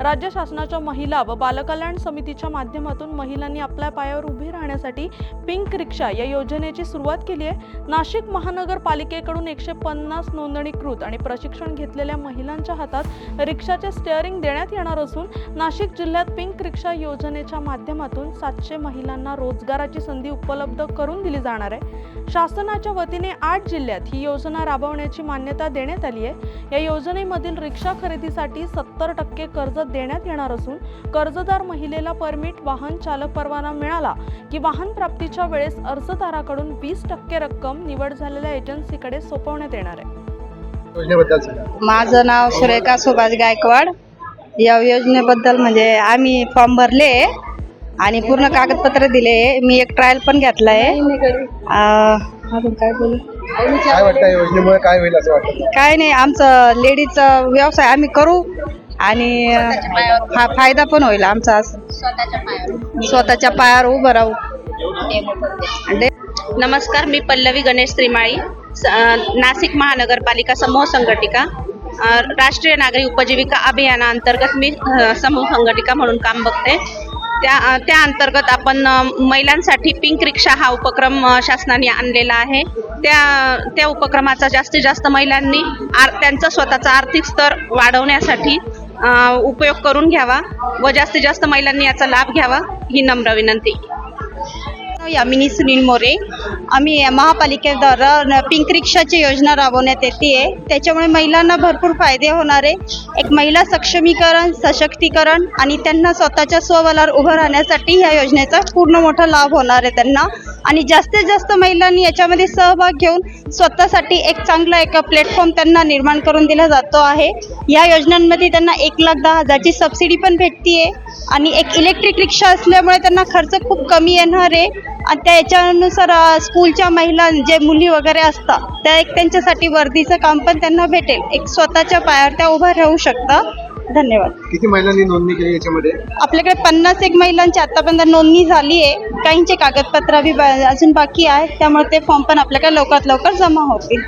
राज्य शासनाच्या महिला व बालकल्याण समितीच्या माध्यमातून महिलांनी आपल्या पायावर उभी राहण्यासाठी पिंक रिक्षा या योजनेची सुरुवात केली आहे. नाशिक महानगरपालिकेकडून एकशे पन्नास नोंदणीकृत आणि प्रशिक्षण घेतलेल्या महिलांच्या हातात रिक्षाचे स्टेअरिंग देण्यात येणार असून नाशिक जिल्ह्यात पिंक रिक्षा योजनेच्या माध्यमातून सातशे महिलांना रोजगाराची संधी उपलब्ध करून दिली जाणार आहे. शासनाच्या वतीने आठ जिल्ह्यात ही योजना राबवण्याची मान्यता देण्यात आली आहे. या योजनेमधील रिक्षा खरेदीसाठी सत्तर टक्के कर्ज देण्यात येणार असून कर्जदार महिलेला परमिट वाहन चालक परवाना मिळाला की वाहन प्राप्तीच्या वेळेस अर्जदाराकडून वीस टक्के रक्कम निवड झालेल्या एजन्सीकडे सोपवण्यात येणार आहे. माझं नाव सुरेखा सुभाष गायकवाड. या योजनेबद्दल म्हणजे आम्ही फॉर्म भरले आणि पूर्ण कागदपत्र दिले. मी एक ट्रायल पण घेतला आहे अजून काय बोलू? काय वाटतं या योजनेमुळे काय होईल असं वाटतं? काय नाही आमचं लेडीजचा व्यवसाय आम्ही करू. आणि हा फायदा पण होईल आमचा. स्वतःच्या पायावर. उभं राहू. नमस्कार मी पल्लवी गणेश त्रिमाळी नाशिक महानगरपालिका समूह संघटिका राष्ट्रीय नागरी उपजीविका अभियानाअंतर्गत मी समूह संघटिका म्हणून काम बघते. त्या त्या अंतर्गत आपण महिलांसाठी पिंक रिक्षा हा उपक्रम शासनाने आणलेला आहे. त्या त्या उपक्रमाचा जास्तीत जास्त महिलांनी आर त्यांचा स्वतःचा आर्थिक स्तर वाढवण्यासाठी उपयोग करून घ्यावा व जास्तीत जास्त महिलांनी याचा लाभ घ्यावा ही नम्र विनंती. यामिनी सुनील मोरे. आम्ही महापालिकेद्वारा पिंक रिक्षाची योजना राबवण्यात येते आहे त्याच्यामुळे महिलांना भरपूर फायदे होणार आहे. एक महिला सक्षमीकरण सशक्तीकरण आणि त्यांना स्वतःच्या स्वबलावर उभं राहण्यासाठी ह्या योजनेचा पूर्ण मोठा लाभ होणार आहे त्यांना. आणि जास्तीत जास्त महिलांनी याच्यामध्ये सहभाग घेऊन स्वतःसाठी एक चांगला एक प्लॅटफॉर्म त्यांना निर्माण करून दिला जातो आहे. या योजनांमध्ये त्यांना एक लाख दहा हजारची सबसिडी पण भेटतीये आणि एक इलेक्ट्रिक रिक्षा असल्यामुळे त्यांना खर्च खूप कमी येणार आहे. आणि त्या याच्यानुसार स्कूलच्या महिला जे मुली वगैरे असतात त्या एक त्यांच्यासाठी वर्दीचं काम पण त्यांना भेटेल. एक स्वतःच्या पायावर त्या उभ्या राहू शकतात धन्यवाद. किती महिलांनी नोंदणी केली याच्यामध्ये? आपल्याकडे पन्नास एक महिलांची आतापर्यंत नोंदणी झाली आहे काहींचे कागदपत्र बी बा- अजून बाकी आहे त्यामुळे ते फॉर्म पण आपल्याकडे लवकरात लवकर जमा होतील.